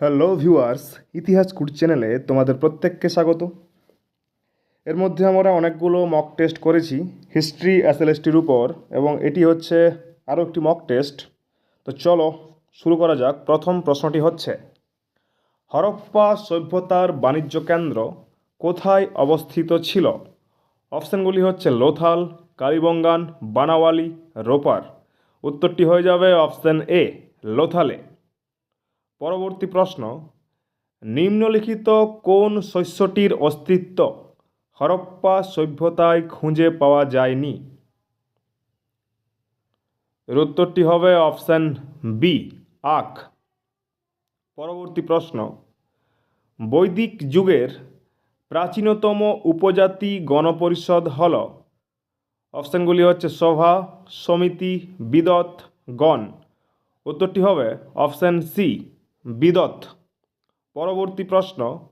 Hello viewers ইতিহাস কুট চ্যানেলে তোমাদের প্রত্যেককে স্বাগত। এর মধ্যে আমরা অনেকগুলো মক টেস্ট করেছি হিস্ট্রি এসএলএসটির উপর, এবং এটি হচ্ছে আরও একটি মক টেস্ট তো চলো, শুরু করা যাক। প্রথম প্রশ্নটি হচ্ছে, হরপ্পা সভ্যতার বাণিজ্য কেন্দ্র কোথায় অবস্থিত ছিল? অপশানগুলি হচ্ছে লোথাল, কালীবঙ্গান, বানাওয়ালি, রোপার। উত্তরটি হয়ে যাবে অপশান এ, লোথালে। পরবর্তী প্রশ্ন, নিম্নলিখিত কোন শস্যটির অস্তিত্ব হরপ্পা সভ্যতায় খুঁজে পাওয়া যায়নি? এর উত্তরটি হবে অপশান বি আখ। পরবর্তী প্রশ্ন, বৈদিক যুগের প্রাচীনতম উপজাতি গণপরিষদ হল? অপশানগুলি হচ্ছে সভা, সমিতি, বিদত, গণ। উত্তরটি হবে অপশান সি বিদত। পরবর্তী প্রশ্ন,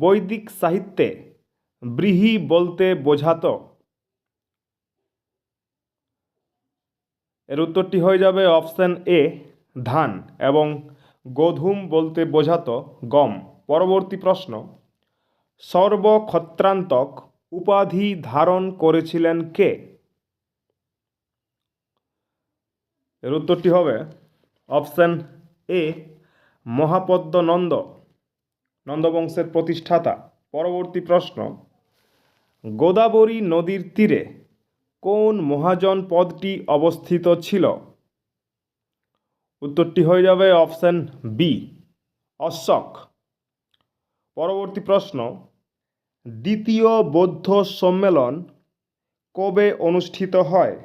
বৈদিক সাহিত্যে ব্রীহি বলতে বোঝাত? এর উত্তরটি হয়ে যাবে অপশান এ, ধান এবং গোধূম বলতে বোঝাত গম। পরবর্তী প্রশ্ন, সর্বক্ষত্রান্তক উপাধি ধারণ করেছিলেন কে? এর উত্তরটি হবে অপশান এ মহাপদ্মনন্দ, নন্দবংশের প্রতিষ্ঠাতা। পরবর্তী প্রশ্ন, গোদাবরী নদীর তীরে কোন মহাজন পদটি অবস্থিত ছিল? উত্তরটি হয়ে যাবে অপশান বি, অশোক। পরবর্তী প্রশ্ন, দ্বিতীয় বৌদ্ধ সম্মেলন কবে অনুষ্ঠিত হয়?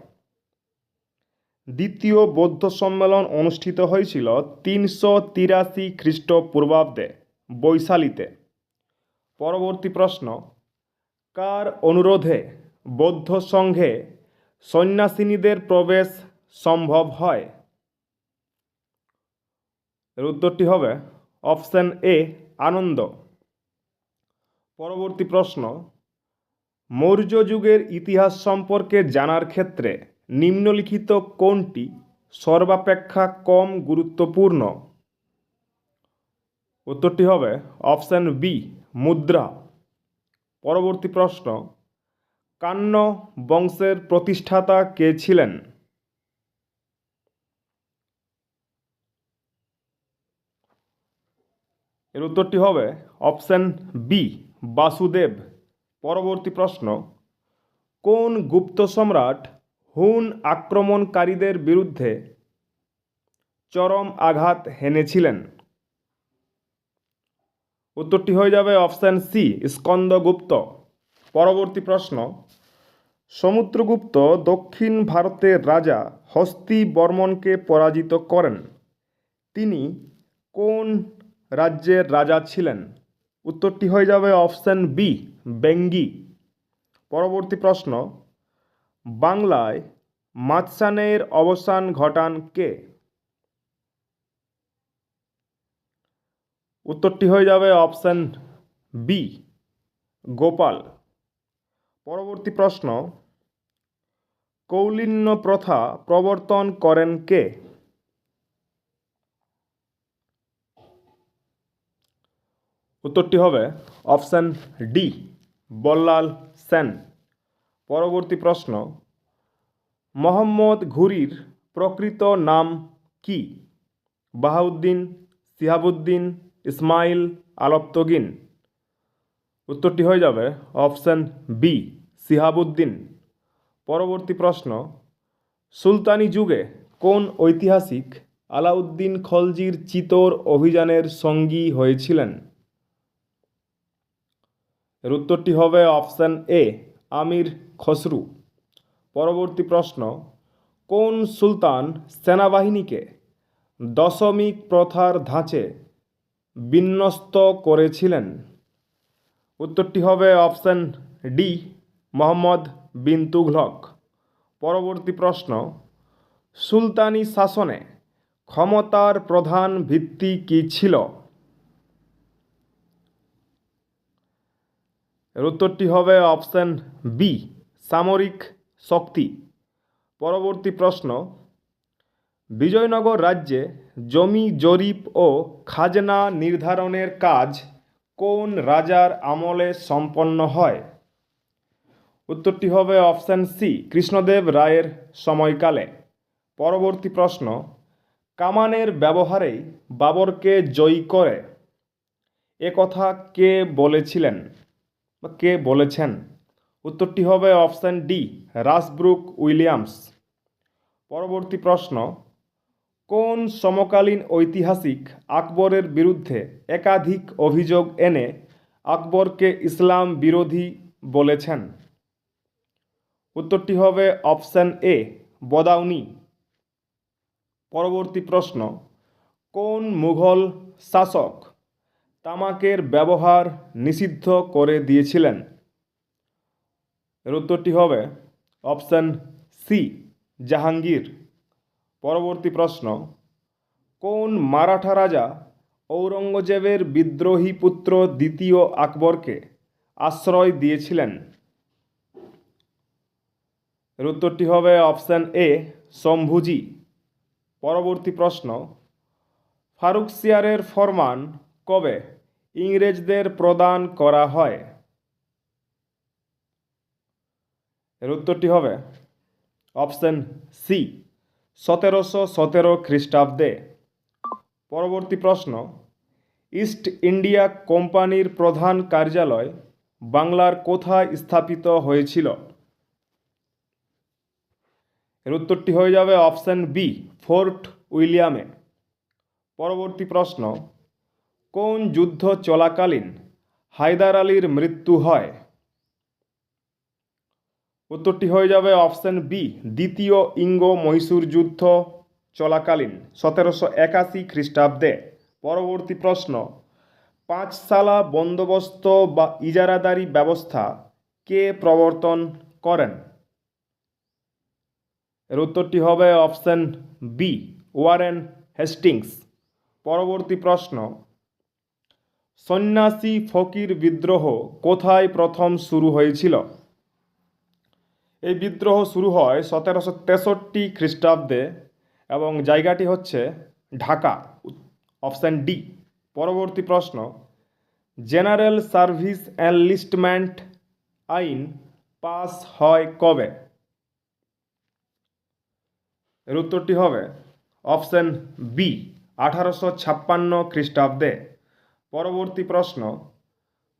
দ্বিতীয় বৌদ্ধ সম্মেলন অনুষ্ঠিত হয়েছিল তিনশো তিরাশি খ্রিস্টপূর্বাব্দে বৈশালীতে। পরবর্তী প্রশ্ন, কার অনুরোধে বৌদ্ধ সংঘে সন্ন্যাসিনীদের প্রবেশ সম্ভব হয়? এর উত্তরটি হবে অপশান এ, আনন্দ। পরবর্তী প্রশ্ন, মৌর্য যুগের ইতিহাস সম্পর্কে জানার ক্ষেত্রে নিম্নলিখিত কোনটি সর্বাপেক্ষা কম গুরুত্বপূর্ণ। উত্তরটি হবে অপশান বি মুদ্রা। পরবর্তী প্রশ্ন, কান্ন বংশের প্রতিষ্ঠাতা কে ছিলেন? এর উত্তরটি হবে অপশান বি বাসুদেব। পরবর্তী প্রশ্ন, কোন গুপ্ত সম্রাট হুন আক্রমণকারীদের বিরুদ্ধে চরম আঘাত হেনেছিলেন। উত্তরটি হয়ে যাবে অপশান সি, স্কন্দগুপ্ত। পরবর্তী প্রশ্ন, সমুদ্রগুপ্ত দক্ষিণ ভারতের রাজা হস্তি বর্মনকে পরাজিত করেন। তিনি কোন রাজ্যের রাজা ছিলেন? উত্তরটি হয়ে যাবে অপশান বি, বেঙ্গি। পরবর্তী প্রশ্ন বাংলায় মাতসানের অবসান ঘটান কে? উত্তরটি হয়ে যাবে অপশান বি, গোপাল। পরবর্তী প্রশ্ন, কৌলিন্য প্রথা প্রবর্তন করেন কে? উত্তরটি হবে অপশান ডি, বল্লাল সেন। পরবর্তী প্রশ্ন, মোহাম্মদ ঘুরির প্রকৃত নাম কি? বাহাউদ্দিন, সিহাবুদ্দিন, ইসমাইল আলপ্তগিন উত্তরটি হয়ে যাবে অপশান বি সিহাবুদ্দিন। পরবর্তী প্রশ্ন, সুলতানি যুগে কোন ঐতিহাসিক আলাউদ্দিন খলজির চিতোর অভিযানের সঙ্গী হয়েছিলেন? এর উত্তরটি হবে অপশান এ আমির খসরু। পরবর্তী প্রশ্ন, কোন সুলতান সেনাবাহিনীকে দশমিক প্রথার ধাঁচে বিন্যস্ত করেছিলেন? উত্তরটি হবে অপশান ডি, মোহাম্মদ বিন তুঘলক। পরবর্তী প্রশ্ন, সুলতানি শাসনে ক্ষমতার প্রধান ভিত্তি কী ছিল? এর উত্তরটি হবে অপশান বি সামরিক শক্তি। পরবর্তী প্রশ্ন, বিজয়নগর রাজ্যে জমি জরিপ ও খাজনা নির্ধারণের কাজ কোন রাজার আমলে সম্পন্ন হয়? উত্তরটি হবে অপশান সি কৃষ্ণদেব রায়ের সময়কালে। পরবর্তী প্রশ্ন, কামানের ব্যবহারেই বাবরকে জয়ী করে? এ কথা কে বলেছিলেন? বা কে বলেছেন? উত্তরটি হবে অপশান ডি, রাসব্রুক উইলিয়ামস। পরবর্তী প্রশ্ন, কোন সমকালীন ঐতিহাসিক আকবরের বিরুদ্ধে একাধিক অভিযোগ এনে আকবরকে ইসলাম বিরোধী বলেছেন? উত্তরটি হবে অপশান এ, বদাউনি। পরবর্তী প্রশ্ন, কোন মুঘল শাসক তামাকের ব্যবহার নিষিদ্ধ করে দিয়েছিলেন। এর উত্তরটি হবে অপশান সি, জাহাঙ্গীর। পরবর্তী প্রশ্ন, কোন মারাঠা রাজা ঔরঙ্গজেবের বিদ্রোহী পুত্র দ্বিতীয় আকবরকে আশ্রয় দিয়েছিলেন? এর উত্তরটি হবে অপশান এ, শম্ভুজি। পরবর্তী প্রশ্ন ফারুকসিয়ারের ফরমান কবে? ইংরেজদের প্রদান করা হয়। এর উত্তরটি হবে অপশন সি, সতেরোশো সতেরো খ্রিস্টাব্দে। পরবর্তী প্রশ্ন, ইস্ট ইন্ডিয়া কোম্পানির প্রধান কার্যালয় বাংলার কোথায় স্থাপিত হয়েছিল? এর উত্তরটি হয়ে যাবে অপশন বি, ফোর্ট উইলিয়ামে। পরবর্তী প্রশ্ন কোন যুদ্ধ চলাকালীন হায়দার আলীর মৃত্যু হয়? উত্তরটি হয়ে যাবে অপশন বি, দ্বিতীয় ইঙ্গ মহীশূর যুদ্ধ চলাকালীন সতেরোশো একাশি খ্রিস্টাব্দে। পরবর্তী প্রশ্ন পাঁচসালা বন্দোবস্ত বা ইজারাদারি ব্যবস্থা কে প্রবর্তন করেন? এর উত্তরটি হবে অপশন বি, ওয়ারেন হেস্টিংস। পরবর্তী প্রশ্ন সন্ন্যাসী ফকির বিদ্রোহ কোথায় প্রথম শুরু হয়েছিল? এই বিদ্রোহ শুরু হয় সতেরোশো তেষট্টি খ্রিস্টাব্দে এবং জায়গাটি হচ্ছে ঢাকা, অপশান ডি। পরবর্তী প্রশ্ন, জেনারেল সার্ভিস এনলিস্টমেন্ট আইন পাস হয় কবে? এর উত্তরটি হবে অপশান বি, আঠারোশো ছাপ্পান্ন খ্রিস্টাব্দে। পরবর্তী প্রশ্ন,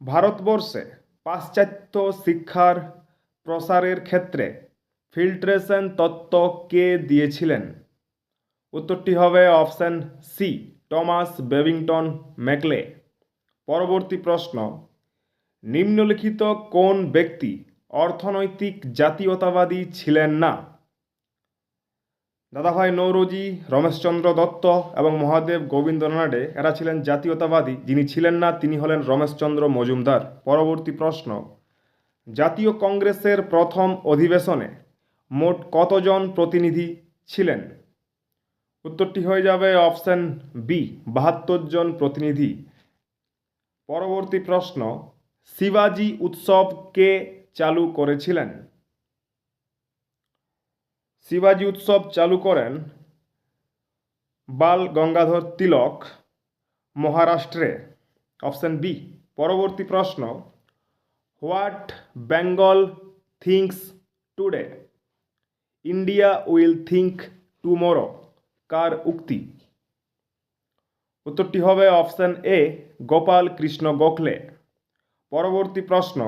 ভারতবর্ষে পাশ্চাত্য শিক্ষার প্রসারের ক্ষেত্রে ফিল্ট্রেশন তত্ত্ব কে দিয়েছিলেন? উত্তরটি হবে option C, Thomas Babington Macaulay. পরবর্তী প্রশ্ন, নিম্নলিখিত কোন ব্যক্তি অর্থনৈতিক জাতীয়তাবাদী ছিলেন না? দাদাভাই নৌরজি, রমেশচন্দ্র দত্ত এবং মহাদেব গোবিন্দ নাডে এরা ছিলেন জাতীয়তাবাদী। যিনি ছিলেন না, তিনি হলেন রমেশচন্দ্র মজুমদার। পরবর্তী প্রশ্ন, জাতীয় কংগ্রেসের প্রথম অধিবেশনে মোট কতজন প্রতিনিধি ছিলেন? উত্তরটি হয়ে যাবে অপশন বি বাহাত্তর জন প্রতিনিধি। পরবর্তী প্রশ্ন, শিবাজি উৎসব কে চালু করেছিলেন? শিবাজি উৎসব চালু করেন বাল গঙ্গাধর তিলক, মহারাষ্ট্রে। অপশন বি, পরবর্তী প্রশ্ন, what Bengal thinks today? India will think tomorrow, কার উক্তি? উত্তরটি হবে অপশন এ, গোপাল কৃষ্ণ গোখলে। পরবর্তী প্রশ্ন,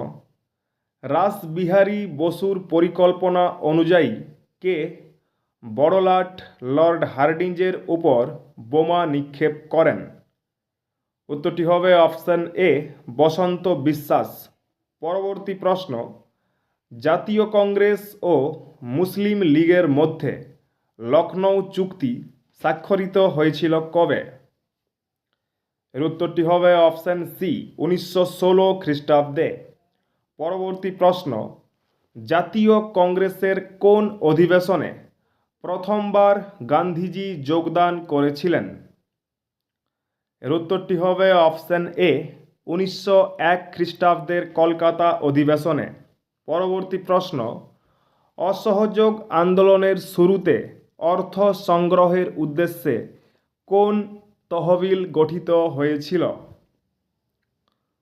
রাসবিহারী বসুর পরিকল্পনা অনুযায়ী কে বড়লাট লর্ড হার্ডিঞ্জের উপর বোমা নিক্ষেপ করেন? উত্তরটি হবে অপশন এ, বসন্ত বিশ্বাস। পরবর্তী প্রশ্ন, জাতীয় কংগ্রেস ও মুসলিম লীগের মধ্যে লখনৌ চুক্তি স্বাক্ষরিত হয়েছিল কবে? এর উত্তরটি হবে অপশন সি, উনিশশো ষোলো খ্রিস্টাব্দে। পরবর্তী প্রশ্ন জাতীয় কংগ্রেসের কোন অধিবেশনে প্রথমবার গান্ধীজি যোগদান করেছিলেন? এর উত্তরটি হবে অপশন এ, উনিশশো এক খ্রিস্টাব্দের কলকাতা অধিবেশনে। পরবর্তী প্রশ্ন, অসহযোগ আন্দোলনের শুরুতে অর্থ সংগ্রহের উদ্দেশ্যে কোন তহবিল গঠিত হয়েছিল?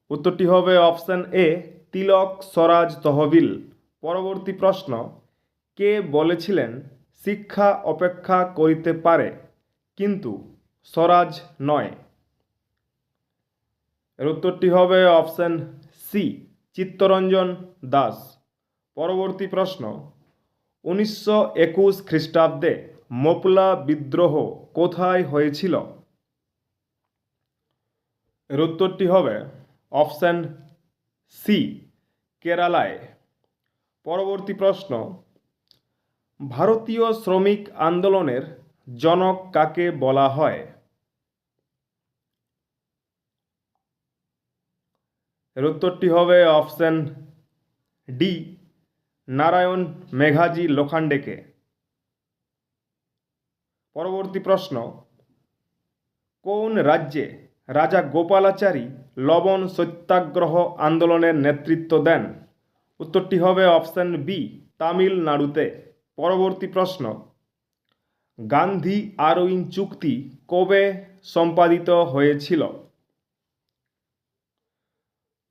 উত্তরটি হবে অপশন এ, তিলক স্বরাজ তহবিল। পরবর্তী প্রশ্ন, কে বলেছিলেন শিক্ষা অপেক্ষা করিতে পারে, কিন্তু স্বরাজ নয়? এর উত্তরটি হবে অপশন সি, চিত্তরঞ্জন দাস। পরবর্তী প্রশ্ন, উনিশশো একুশ খ্রিস্টাব্দে মোপলা বিদ্রোহ কোথায় হয়েছিল? এর উত্তরটি হবে অপশন সি, কেরালায়। পরবর্তী প্রশ্ন। ভারতীয় শ্রমিক আন্দোলনের জনক কাকে বলা হয়? এর উত্তরটি হবে অপশন ডি, নারায়ণ মেঘাজি লোখান্ডেকে। পরবর্তী প্রশ্ন, কোন রাজ্যে রাজা গোপালাচারী লবণ সত্যাগ্রহ আন্দোলনের নেতৃত্ব দেন? উত্তরটি হবে অপশান বি, তামিলনাড়ুতে। পরবর্তী প্রশ্ন, গান্ধী আরউইন চুক্তি কবে সম্পাদিত হয়েছিল?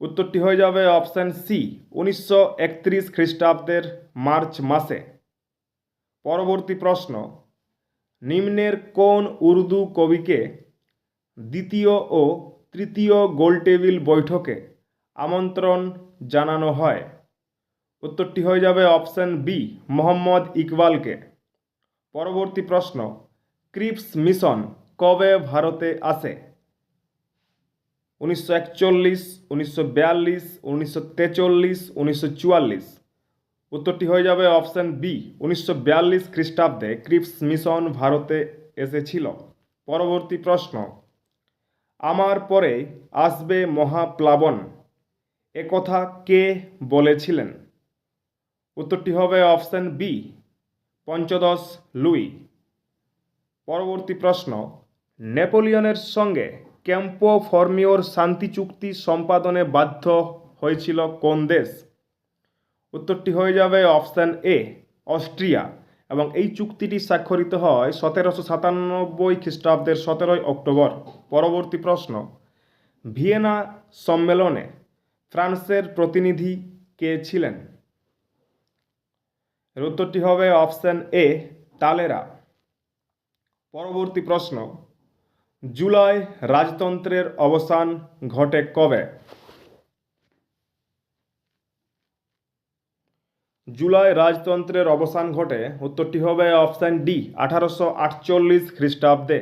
উত্তরটি হয়ে যাবে অপশান সি, উনিশশো একত্রিশ খ্রিস্টাব্দের মার্চ মাসে। পরবর্তী প্রশ্ন, নিম্নের কোন উর্দু কবিকে দ্বিতীয় ও তৃতীয় গোলটেবিল বৈঠকে আমন্ত্রণ জানানো হয়? উত্তরটি হয়ে যাবে অপশন বি মোহাম্মদ ইকবালকে। পরবর্তী প্রশ্ন, ক্রিপস মিশন কবে ভারতে আসে? উনিশশো একচল্লিশ, উনিশশো বিয়াল্লিশ, উনিশশো তেচল্লিশ, উনিশশো চুয়াল্লিশ। উত্তরটি হয়ে যাবে অপশন বি উনিশশো বিয়াল্লিশ খ্রিস্টাব্দে ক্রিপস মিশন ভারতে এসেছিল। পরবর্তী প্রশ্ন, আমার পরে আসবে মহাপ্লাবন। একথা কে বলেছিলেন? উত্তরটি হবে অপশন বি, পঞ্চদশ লুই। পরবর্তী প্রশ্ন, নেপোলিয়নের সঙ্গে ক্যাম্পো ফর্মিওর শান্তি চুক্তি সম্পাদনে বাধ্য হয়েছিল কোন দেশ? উত্তরটি হয়ে যাবে অপশান এ, অস্ট্রিয়া। এবং এই চুক্তিটি স্বাক্ষরিত হয় সতেরোশো সাতানব্বই খ্রিস্টাব্দের সতেরোই অক্টোবর। পরবর্তী প্রশ্ন, ভিয়েনা সম্মেলনে ফ্রান্সের প্রতিনিধি কে ছিলেন? উত্তরটি হবে অপশান এ, তালেরা। পরবর্তী প্রশ্ন, জুলাই রাজতন্ত্রের অবসান ঘটে কবে? জুলাই রাজতন্ত্রের অবসান ঘটে, উত্তরটি হবে অপশান ডি, আঠারোশো আটচল্লিশ খ্রিস্টাব্দে।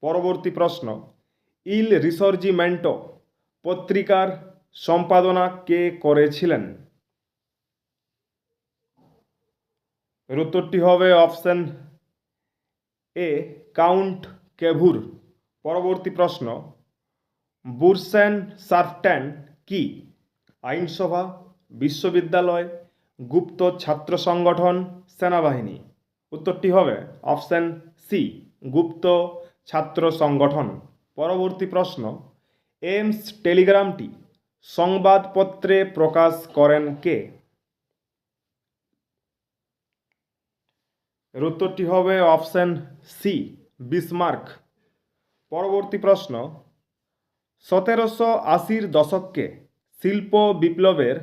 পরবর্তী প্রশ্ন, ইল রিসর্জিমেন্টো পত্রিকার সম্পাদনা কে করেছিলেন? এর উত্তরটি হবে অপশান এ, কাউন্ট কেভুর। পরবর্তী প্রশ্ন, বুরসেন সার্ফট্যান কি? আইনসভা, বিশ্ববিদ্যালয়, গুপ্ত ছাত্র সংগঠন, সেনাবাহিনী। উত্তরটি হবে অপশান সি, গুপ্ত ছাত্র সংগঠন। পরবর্তী প্রশ্ন এমস টেলিগ্রামটি সংবাদপত্রে প্রকাশ করেন কে? এর উত্তরটি হবে অপশান সি, বিসমার্ক। পরবর্তী প্রশ্ন, সতেরোশো আশির দশককে শিল্প বিপ্লবের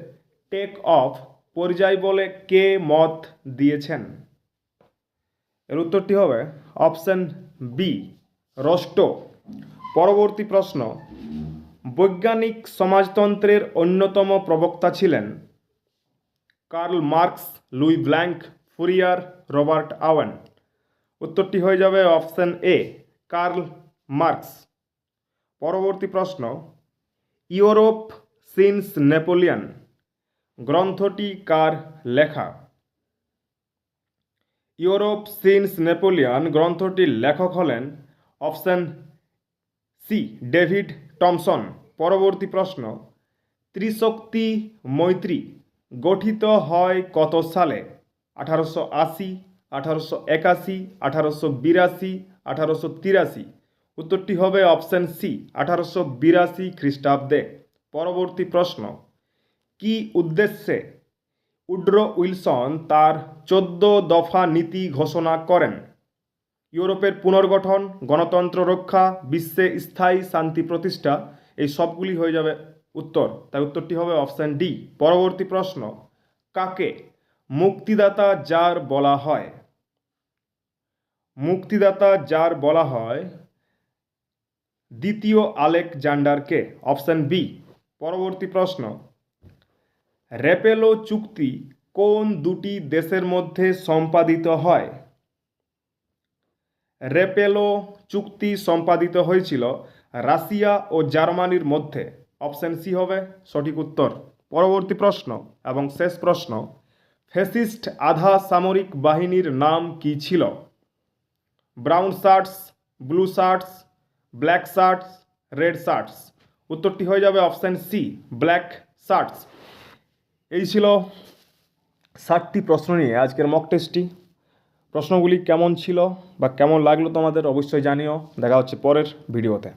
টেক অফ পর্যায় বলে কে মত দিয়েছেন? এর উত্তরটি হবে অপশান বি রস্টো পরবর্তী প্রশ্ন, বৈজ্ঞানিক সমাজতন্ত্রের অন্যতম প্রবক্তা ছিলেন Karl Marx, Louis Blanc, Fourier Robert Owen. উত্তরটি হয়ে যাবে অপশান এ, কার্ল মার্কস। পরবর্তী প্রশ্ন, ইউরোপ সিন্স নেপোলিয়ান গ্রন্থটি কার লেখা? ইউরোপ সিন্স নেপোলিয়ান গ্রন্থটির লেখক হলেন অপশান সি, ডেভিড টমসন। পরবর্তী প্রশ্ন, ত্রিশক্তি মৈত্রী গঠিত হয় কত সালে? আঠারোশো আশি, আঠারোশো একাশি, আঠারোশো বিরাশি, আঠারোশো তিরাশি। উত্তরটি হবে অপশান সি, আঠারোশো বিরাশি খ্রিস্টাব্দে। পরবর্তী প্রশ্ন, কি উদ্দেশ্যে উড্রো উইলসন তার চোদ্দ দফা নীতি ঘোষণা করেন? ইউরোপের পুনর্গঠন, গণতন্ত্র রক্ষা, বিশ্বে স্থায়ী শান্তি প্রতিষ্ঠা, এই সবগুলি হয়ে যাবে উত্তর। তাই উত্তরটি হবে অপশান ডি। পরবর্তী প্রশ্ন, কাকে মুক্তিদাতা যার বলা হয়, মুক্তিদাতা যার বলা হয় দ্বিতীয় আলেকজান্ডারকে, অপশান বি, পরবর্তী প্রশ্ন। রেপেলো চুক্তি কোন দুটি দেশের মধ্যে সম্পাদিত হয়? রেপেলো চুক্তি সম্পাদিত হয়েছিল রাশিয়া ও জার্মানির মধ্যে। অপশন সি হবে সঠিক উত্তর। পরবর্তী প্রশ্ন এবং শেষ প্রশ্ন। ফেসিস্ট আধা সামরিক বাহিনীর নাম কি ছিল? Brown shirts, blue shirts, black shirts, red shirts. উত্তরটি হয়ে যাবে অপশান সি, ব্ল্যাক শার্টস। এই ছিল ষাটটি প্রশ্ন নিয়ে আজকের মক টেস্টটি প্রশ্নগুলি কেমন ছিল বা কেমন লাগল তোমাদের অবশ্যই জানিও। দেখা হচ্ছে পরের ভিডিওতে।